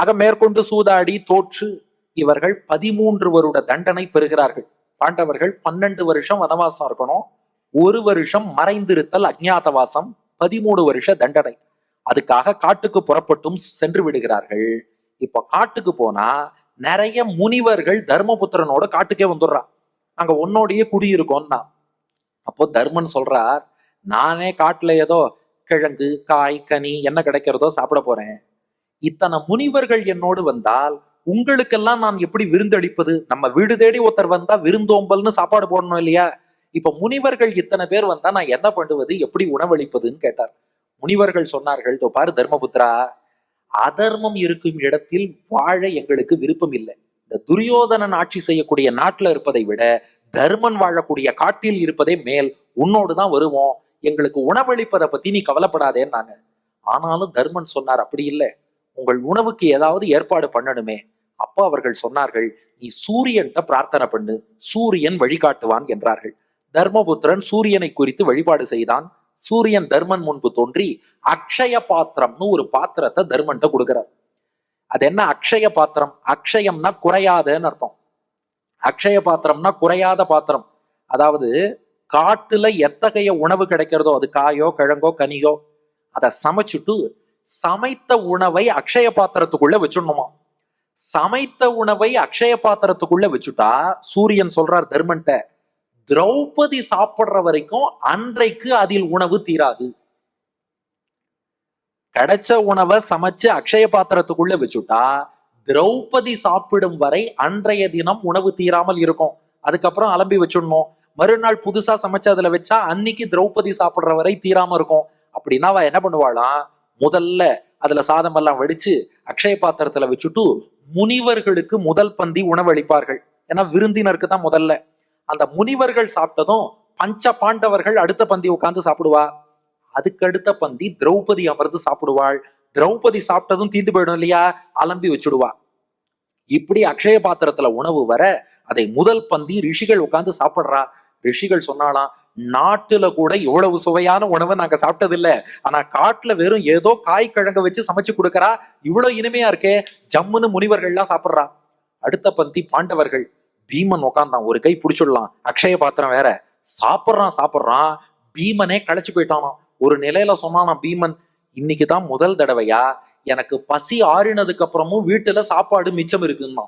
ஆக மேற்கொண்டு சூதாடி தோற்று இவர்கள் பதிமூன்று வருட தண்டனை பெறுகிறார்கள். பாண்டவர்கள் பன்னெண்டு வருஷம் வனவாசம் இருக்கணும். ஒரு வருஷம் மறைந்திருத்தல் அஜ்ஞாதவாசம் பதிமூணு வருஷ தண்டனை. அதுக்காக காட்டுக்கு புறப்பட்டும் சென்று விடுகிறார்கள். இப்ப காட்டுக்கு போனா நிறைய முனிவர்கள் தர்மபுத்திரனோட காட்டுக்கே வந்துடுறான். அங்க உன்னோடையே குடியிருக்கோம்னா அப்போ தர்மன் சொல்றார் நானே காட்டுல ஏதோ கிழங்கு காய் கனி என்ன கிடைக்கிறதோ சாப்பிட போறேன். இத்தனை முனிவர்கள் என்னோடு வந்தால் உங்களுக்கெல்லாம் நான் எப்படி விருந்தளிப்பது நம்ம வீடு தேடி ஒருத்தர் வந்தா விருந்தோம்பல்னு சாப்பாடு போடணும் இல்லையா? இப்ப முனிவர்கள் இத்தனை பேர் வந்தா நான் என்ன பண்ணுவது? எப்படி உணவளிப்பதுன்னு கேட்டார். முனிவர்கள் சொன்னார்கள் பாரு தர்மபுத்திரா அதர்மம் இருக்கும் இடத்தில் வாழ எங்களுக்கு விருப்பம் இல்லை. இந்த துரியோதனன் ஆட்சி செய்யக்கூடிய நாட்டுல இருப்பதை விட தர்மன் வாழக்கூடிய காட்டில் இருப்பதே மேல். உன்னோடு தான் வருவோம். எங்களுக்கு உணவளிப்பதை பத்தி நீ கவலைப்படாதேன்னாங்க. ஆனாலும் தர்மன் சொன்னார் அப்படி இல்லை. உங்கள் உணவுக்கு ஏதாவது ஏற்பாடு பண்ணணுமே. அப்போ அவர்கள் சொன்னார்கள் நீ சூரியன்கிட்ட பிரார்த்தனை பண்ணு சூரியன் வழிகாட்டுவான் என்றார்கள். தர்மபுத்திரன் சூரியனை குறித்து வழிபாடு செய்தான். சூரியன் தர்மன் முன்பு தோன்றி அக்ஷய பாத்திரம்னு ஒரு பாத்திரத்தை தர்மன்ட்ட கொடுக்கிறார். அது என்ன அக்ஷய பாத்திரம்? அக்ஷயம்னா குறையாதன்னு அர்த்தம். அக்ஷய பாத்திரம்னா குறையாத பாத்திரம். அதாவது காட்டுல எத்தகைய உணவு கிடைக்கிறதோ அது காயோ கிழங்கோ கனியோ அதை சமைச்சுட்டு சமைத்த உணவை அக்ஷய பாத்திரத்துக்குள்ள வச்சிடணுமா? சமைத்த உணவை அக்ஷய பாத்திரத்துக்குள்ள வச்சுட்டா சூரியன் சொல்றார் தர்மன்ட்ட திரௌபதி சாப்பிடுற வரைக்கும் அன்றைக்கு அதில் உணவு தீராது. கிடைச்ச உணவை சமைச்சு அக்ஷய பாத்திரத்துக்குள்ள வச்சுட்டா திரௌபதி சாப்பிடும் வரை அன்றைய தினம் உணவு தீராமல் இருக்கும். அதுக்கப்புறம் அலம்பி வச்சிடணும். மறுநாள் புதுசா சமைச்சு அதுல வச்சா அன்னைக்கு திரௌபதி சாப்பிடுற வரை தீராம இருக்கும். அப்படின்னா அவ என்ன பண்ணுவாளாம்? முதல்ல அதுல சாதம் எல்லாம் வடிச்சு அக்ஷய பாத்திரத்துல வச்சுட்டு முனிவர்களுக்கு முதல் பந்தி உணவளிப்பார்கள். ஏன்னா விருந்தினருக்கு தான் முதல்ல. அந்த முனிவர்கள் சாப்பிட்டதும் பஞ்ச பாண்டவர்கள் அடுத்த பந்தி உட்கார்ந்து சாப்பிடுவா. அதுக்கு அடுத்த பந்தி திரௌபதி அமர்ந்து சாப்பிடுவாள். திரௌபதி சாப்பிட்டதும் தீந்து போயிடும் இல்லையா? அலம்பி வச்சுடுவா. இப்படி அக்ஷய பாத்திரத்துல உணவு வர அதை முதல் பந்தி ரிஷிகள் உட்கார்ந்து சாப்பிடுறா. ரிஷிகள் சொன்னாலாம் நாட்டுல கூட இவ்வளவு சுவையான உணவை நாங்க சாப்பிட்டது இல்ல ஆனா காட்டுல வெறும் ஏதோ காய் கிழங்க வச்சு சமைச்சு கொடுக்கறா. இவ்வளவு இனிமையா இருக்கே. ஜம்முன்னு முனிவர்கள்லாம் சாப்பிட்றா. அடுத்த பந்தி பாண்டவர்கள். பீமன் உட்காந்தான் ஒரு கை பிடிச்சிடலாம். அக்ஷய பாத்திரம் வேற. சாப்பிட்றான் சாப்பிட்றான். பீமனே களைச்சு போயிட்டானோ ஒரு நிலையில சொன்னானா பீமன் இன்னைக்கு தான் முதல் தடவையா? எனக்கு பசி ஆறினதுக்கு அப்புறமும் வீட்டுல சாப்பாடு மிச்சம் இருக்குன்னா